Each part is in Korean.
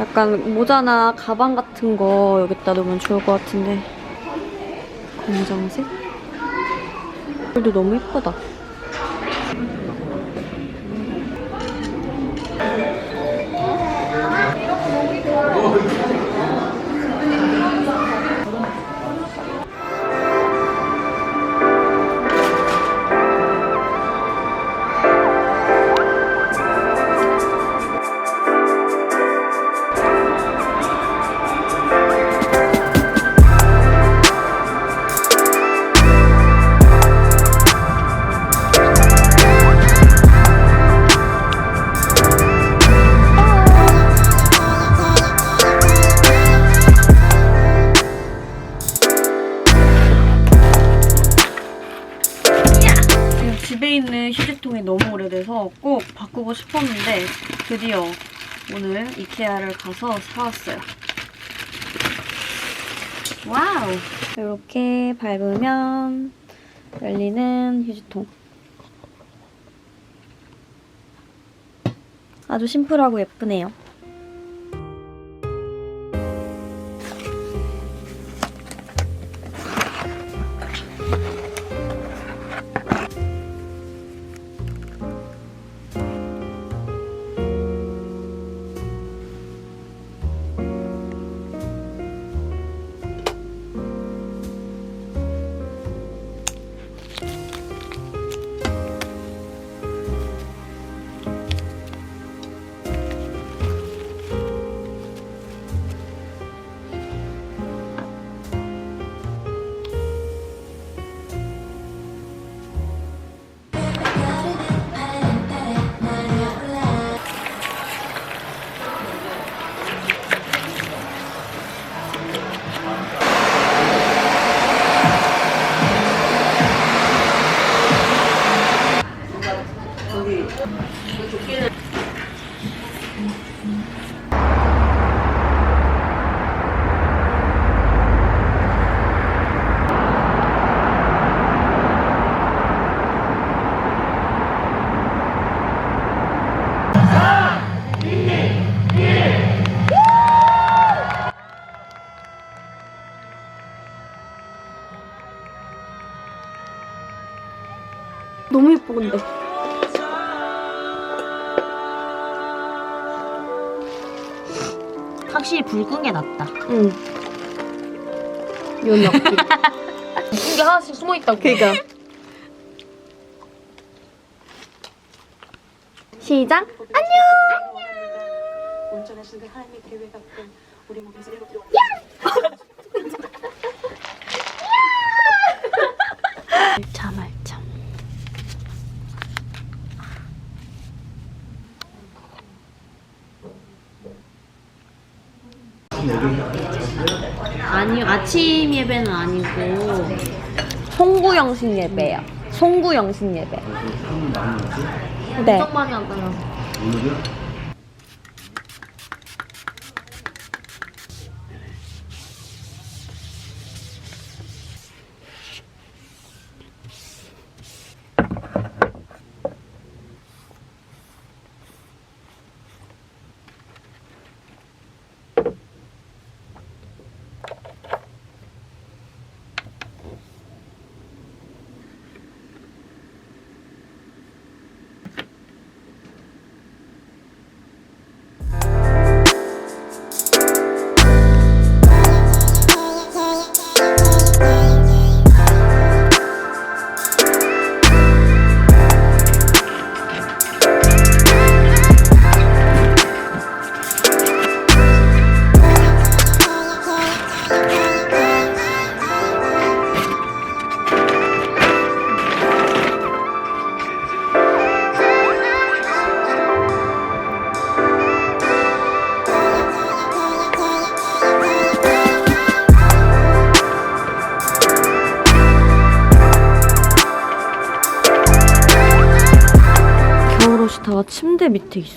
약간 모자나 가방 같은 거 여기다 놓으면 좋을 것 같은데. 검정색? 이도 너무 예쁘다. 드디어 오늘 이케아를 가서 사왔어요. 와우! 이렇게 밟으면 열리는 휴지통. 아주 심플하고 예쁘네요. 너무 확실히 붉은 게 낫다. 응. 요 엽기. 붉은 게 하나씩 숨어 있다고. 그니까. 시작. 운전하시는 그 하나님의 계획 앞에 우리 몸에서 일곱 개 말차 말차. 아니 아침 예배는 아니고 송구 영신 예배요. 송구 영신 예배. 네. 엄청 많이 왔다요. 겨울옷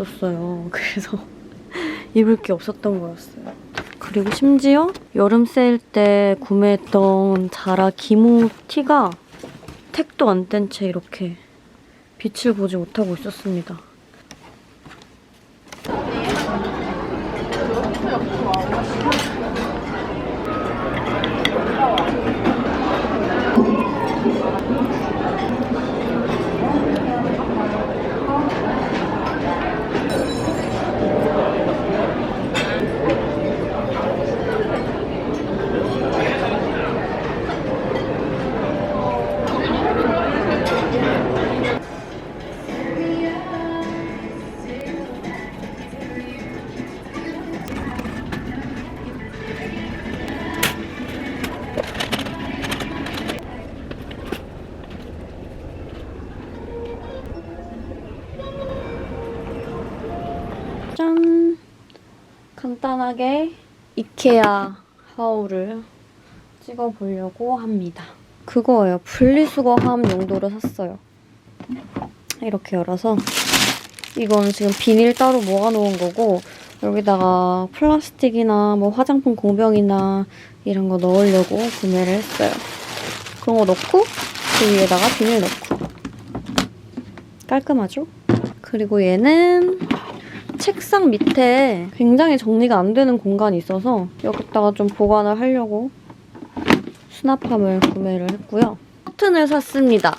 있었어요. 그래서 입을 게 없었던 거였어요. 그리고 심지어 여름 세일 때 구매했던 자라 기모 티가 택도 안 뗀 채 이렇게 빛을 보지 못하고 있었습니다. 간단하게 이케아 하울을 찍어 보려고 합니다. 그거예요. 분리수거함 용도로 샀어요. 이렇게 열어서 이건 지금 비닐 따로 모아놓은 거고 여기다가 플라스틱이나 뭐 화장품 공병이나 이런 거 넣으려고 구매를 했어요. 그런 거 넣고 그 위에다가 비닐 넣고 깔끔하죠? 그리고 얘는 책상 밑에 굉장히 정리가 안 되는 공간이 있어서 여기다가 좀 보관을 하려고 수납함을 구매를 했고요. 커튼을 샀습니다.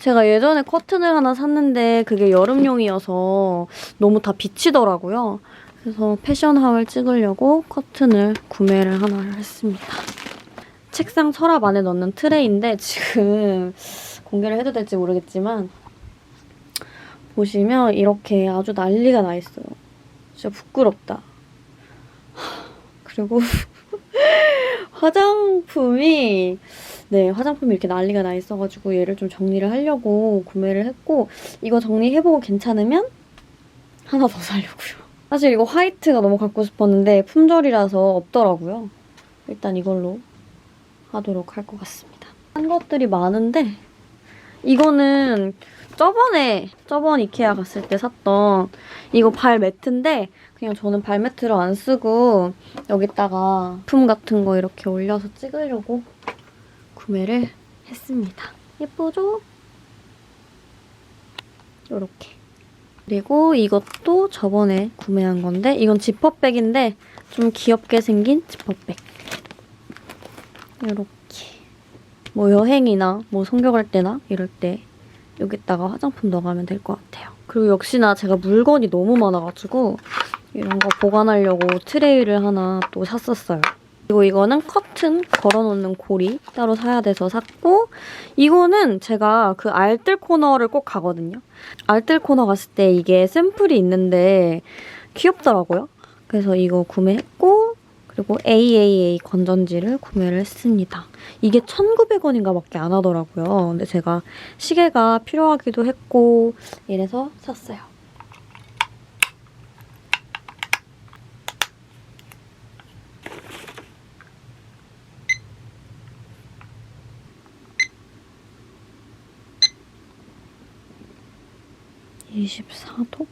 제가 예전에 커튼을 하나 샀는데 그게 여름용이어서 너무 다 비치더라고요. 그래서 패션함을 찍으려고 커튼을 구매를 하나 했습니다. 책상 서랍 안에 넣는 트레이인데 지금 공개를 해도 될지 모르겠지만 보시면 이렇게 아주 난리가 나 있어요. 진짜 부끄럽다. 하, 그리고 화장품이 네 화장품이 이렇게 난리가 나 있어가지고 얘를 좀 정리를 하려고 구매를 했고 이거 정리해보고 괜찮으면 하나 더 사려고요. 사실 이거 화이트가 너무 갖고 싶었는데 품절이라서 없더라고요. 일단 이걸로 하도록 할 것 같습니다. 한 것들이 많은데 이거는 저번에 저번 이케아 갔을 때 샀던 이거 발 매트인데 그냥 저는 발 매트를 안 쓰고 여기다가 품 같은 거 이렇게 올려서 찍으려고 구매를 했습니다. 예쁘죠? 이렇게. 그리고 이것도 저번에 구매한 건데 이건 지퍼백인데 좀 귀엽게 생긴 지퍼백. 이렇게. 뭐 여행이나 뭐갈 때나 이럴 때 여기다가 화장품 넣어가면 될 것 같아요. 그리고 역시나 제가 물건이 너무 많아가지고 이런 거 보관하려고 트레이를 하나 또 샀었어요. 그리고 이거는 커튼 걸어놓는 고리 따로 사야 돼서 샀고 이거는 제가 그 알뜰 코너를 꼭 가거든요. 알뜰 코너 갔을 때 이게 샘플이 있는데 귀엽더라고요. 그래서 이거 구매했고 그리고 AAA 건전지를 구매를 했습니다. 이게 1,900원인가 밖에 안 하더라고요. 근데 제가 시계가 필요하기도 했고 이래서 샀어요. (24도)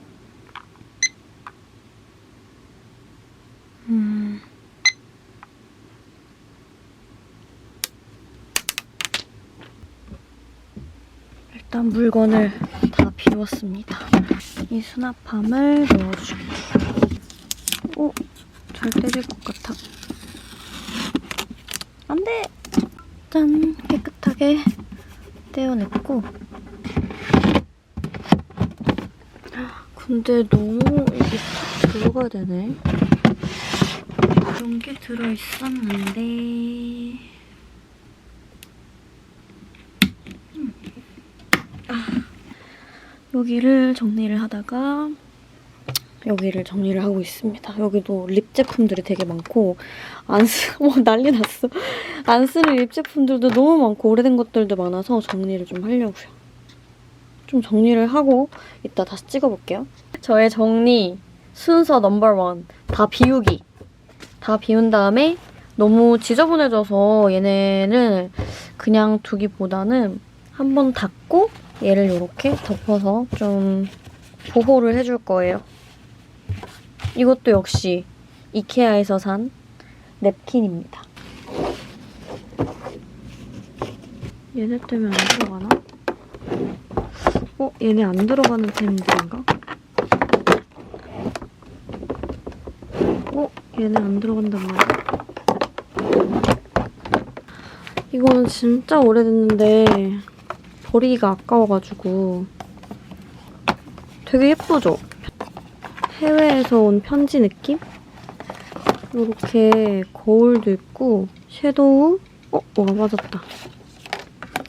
음... 일단 물건을 다 비웠습니다. 이 수납함을 넣어줄게요. 오, 잘 때릴 것 같아. 안 돼! 짠! 깨끗하게 떼어냈고. 근데 너무 이게 싹 들어가야 되네. 이런 게 들어있었는데. 여기를 정리를 하다가 여기를 정리를 하고 있습니다. 여기도 립 제품들이 되게 많고 안 쓰, 뭐 난리 났어. 안 쓰는 립 제품들도 너무 많고 오래된 것들도 많아서 정리를 좀 하려고요. 좀 정리를 하고 이따 다시 찍어볼게요. 저의 정리 순서 넘버원 다 비우기. 다 비운 다음에 너무 지저분해져서 얘네는 그냥 두기보다는 한번 닦고 얘를 이렇게 덮어서 좀 보호를 해줄 거예요. 이것도 역시 이케아에서 산 냅킨입니다. 얘네 때문에 안 들어가나? 어? 얘네 안 들어가는 템들인가? 어? 얘네 안 들어간단 말이야. 이거는 진짜 오래됐는데 버리기가 아까워가지고 되게 예쁘죠? 해외에서 온 편지 느낌? 이렇게 거울도 있고 섀도우 어? 뭐가 빠졌다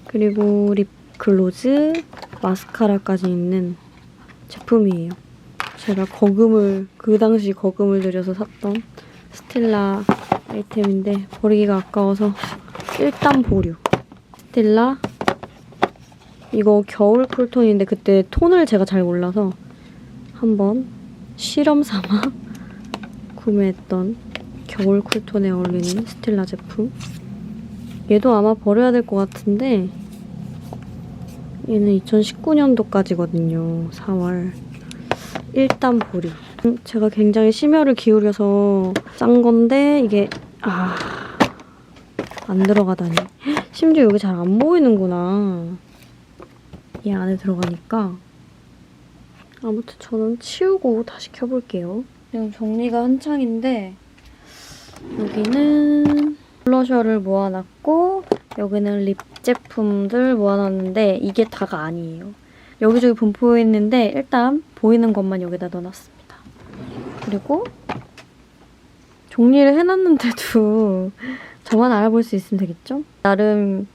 그리고 립 글로즈 마스카라까지 있는 제품이에요 제가 거금을 그 당시 거금을 들여서 샀던 스텔라 아이템인데 버리기가 아까워서 일단 보류 스텔라 이거 겨울 쿨톤인데 그때 톤을 제가 잘 몰라서 한번 실험 삼아 구매했던 겨울 쿨톤에 어울리는 스텔라 제품. 얘도 아마 버려야 될 것 같은데 얘는 2019년도까지거든요. 4월. 일단 보류. 음, 제가 굉장히 심혈을 기울여서 짠 건데 이게 아... 안 들어가다니. 심지어 여기 잘 안 보이는구나. 이 안에 들어가니까 아무튼 저는 치우고 다시 켜볼게요. 지금 정리가 한창인데 여기는 블러셔를 모아놨고 여기는 립 제품들 모아놨는데 이게 다가 아니에요. 여기저기 분포있는데 일단 보이는 것만 여기다 넣어놨습니다. 그리고 정리를 해놨는데도 저만 알아볼 수 있으면 되겠죠? 나름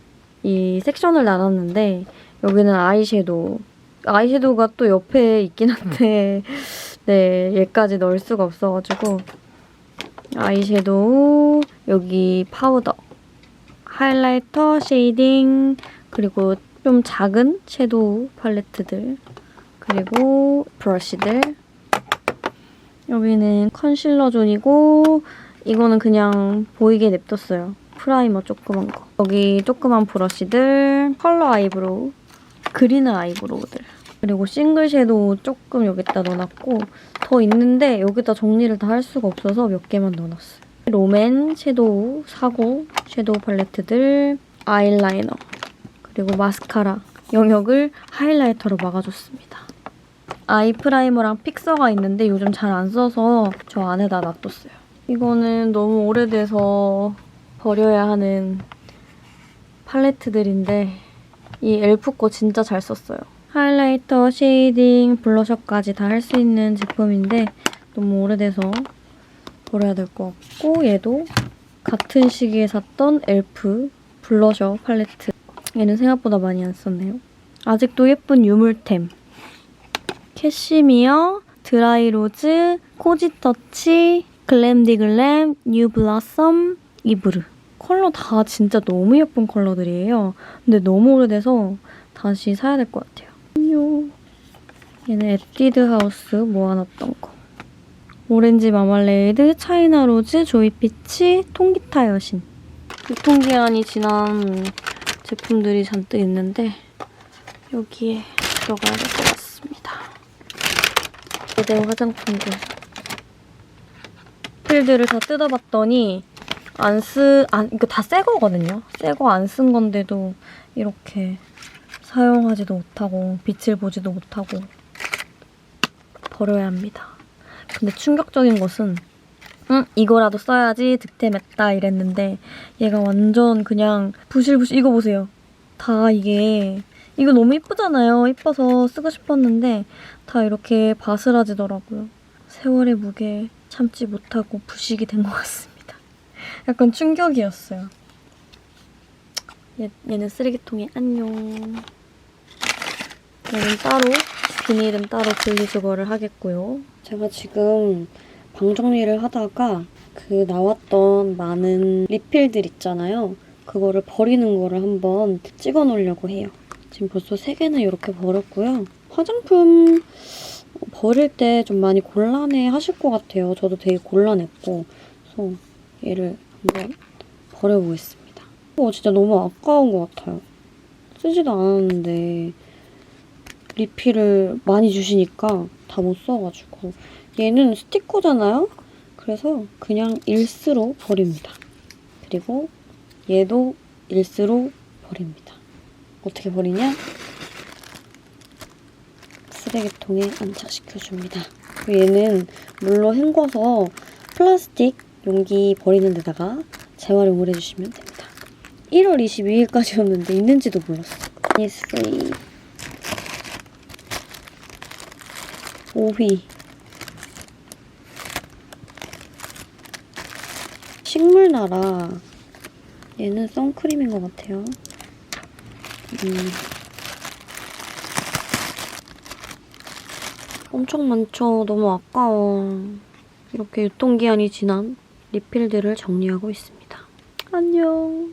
이 섹션을 나눴는데 여기는 아이섀도우. 아이섀도우가 또 옆에 있긴 한데 네 얘까지 넣을 수가 없어가지고. 아이섀도우 여기 파우더. 하이라이터 쉐이딩 그리고 좀 작은 섀도우 팔레트들. 그리고 브러쉬들. 여기는 컨실러 존이고 이거는 그냥 보이게 냅뒀어요. 프라이머 조그만 거. 여기 조그만 브러쉬들 컬러 아이브로우 그린 아이브로우들 그리고 싱글 섀도우 조금 여기다 넣어놨고 더 있는데 여기다 정리를 다 할 수가 없어서 몇 개만 넣어놨어요. 롬앤 섀도우 사고 섀도우 팔레트들 아이라이너 그리고 마스카라 영역을 하이라이터로 막아줬습니다. 아이 프라이머랑 픽서가 있는데 요즘 잘 안 써서 저 안에다 놔뒀어요. 이거는 너무 오래돼서 버려야 하는 팔레트들인데 이 엘프 거 진짜 잘 썼어요. 하이라이터, 쉐이딩, 블러셔까지 다 할 수 있는 제품인데 너무 오래돼서 버려야 될 것 같고 얘도 같은 시기에 샀던 엘프 블러셔 팔레트 얘는 생각보다 많이 안 썼네요. 아직도 예쁜 유물템 캐시미어, 드라이로즈, 코지터치, 글램디글램, 뉴블라썸, 이브르 컬러 다 진짜 너무 예쁜 컬러들이에요. 근데 너무 오래돼서 다시 사야 될 것 같아요. 안녕. 얘는 에뛰드 하우스 모아놨던 거. 오렌지 마말레이드, 차이나 로즈, 조이피치, 통기타 여신. 유통기한이 지난 제품들이 잔뜩 있는데 여기에 들어가야 될 것 같습니다. 고대 화장품들. 필들을 다 뜯어봤더니 안 쓰, 안, 이거 다 새 거거든요. 새 거 안 쓴 건데도 이렇게 사용하지도 못하고 빛을 보지도 못하고 버려야 합니다. 근데 충격적인 것은 응 이거라도 써야지 득템했다 이랬는데 얘가 완전 그냥 부실부실 이거 보세요. 다 이게 이거 너무 이쁘잖아요. 이뻐서 쓰고 싶었는데 다 이렇게 바스라지더라고요. 세월의 무게 참지 못하고 부식이 된 것 같습니다. 약간 충격이었어요. 얘, 얘는 쓰레기통에 안녕. 얘는 따로 비닐은 따로 분리수거를 하겠고요. 제가 지금 방 정리를 하다가 그 나왔던 많은 리필들 있잖아요. 그거를 버리는 거를 한번 찍어 놓으려고 해요. 지금 벌써 3개나 이렇게 버렸고요. 화장품 버릴 때 좀 많이 곤란해 하실 것 같아요. 저도 되게 곤란했고. 그래서 얘를 한번 버려보겠습니다. 어, 진짜 너무 아까운 것 같아요. 쓰지도 않았는데 리필을 많이 주시니까 다 못 써가지고 얘는 스티커잖아요? 그래서 그냥 일스로 버립니다. 그리고 얘도 일스로 버립니다. 어떻게 버리냐? 쓰레기통에 안착시켜줍니다. 얘는 물로 헹궈서 플라스틱 용기 버리는 데다가 재활용을 해주시면 됩니다. 1월 22일까지였는데 있는지도 몰랐어. free. 5위. 식물나라. 얘는 선크림인 것 같아요. 음. 엄청 많죠. 너무 아까워. 이렇게 유통기한이 지난 리필들을 정리하고 있습니다. 안녕!